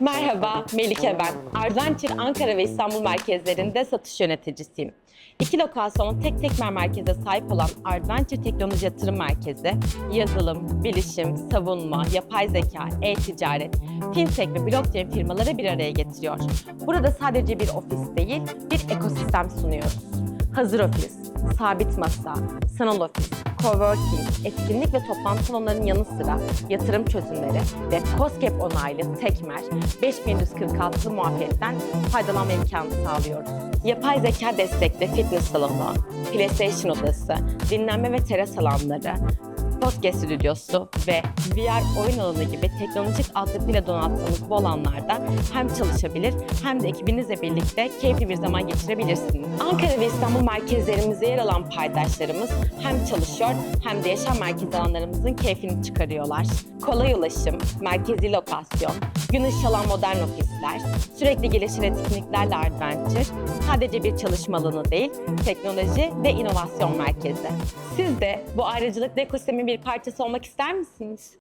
Merhaba, Melike ben. Arventure Ankara ve İstanbul merkezlerinde satış yöneticisiyim. İki lokasyonun tek tekmer merkeze sahip olan Arventure Teknoloji Yatırım Merkezi, yazılım, bilişim, savunma, yapay zeka, e-ticaret, fintech ve blockchain firmaları bir araya getiriyor. Burada sadece bir ofis değil, bir ekosistem sunuyoruz. Hazır ofis, sabit masa, sanal ofis, coworking, etkinlik ve toplantı salonlarının yanı sıra yatırım çözümleri ve COSGAP onaylı Tekmer 5146 muafiyetten faydalanma imkanı sağlıyoruz. Yapay zeka destekli fitness salonu, PlayStation odası, dinlenme ve teras alanları, podcast stüdyosu ve VR oyun alanı gibi teknolojik altyapıyla donattığımız bu alanlarda hem çalışabilir hem de ekibinizle birlikte keyifli bir zaman geçirebilirsiniz. Ankara ve İstanbul merkezlerimizde yer alan paydaşlarımız hem çalışıyor hem de yaşam merkez alanlarımızın keyfini çıkarıyorlar. Kolay ulaşım, merkezi lokasyon, gün ışığı alan modern ofisler, sürekli gelişen etkinliklerle Adventure sadece bir çalışma alanı değil, teknoloji ve inovasyon merkezi. Siz de bu ayrıcalıklı ekosistemin bir parçası olmak ister misiniz?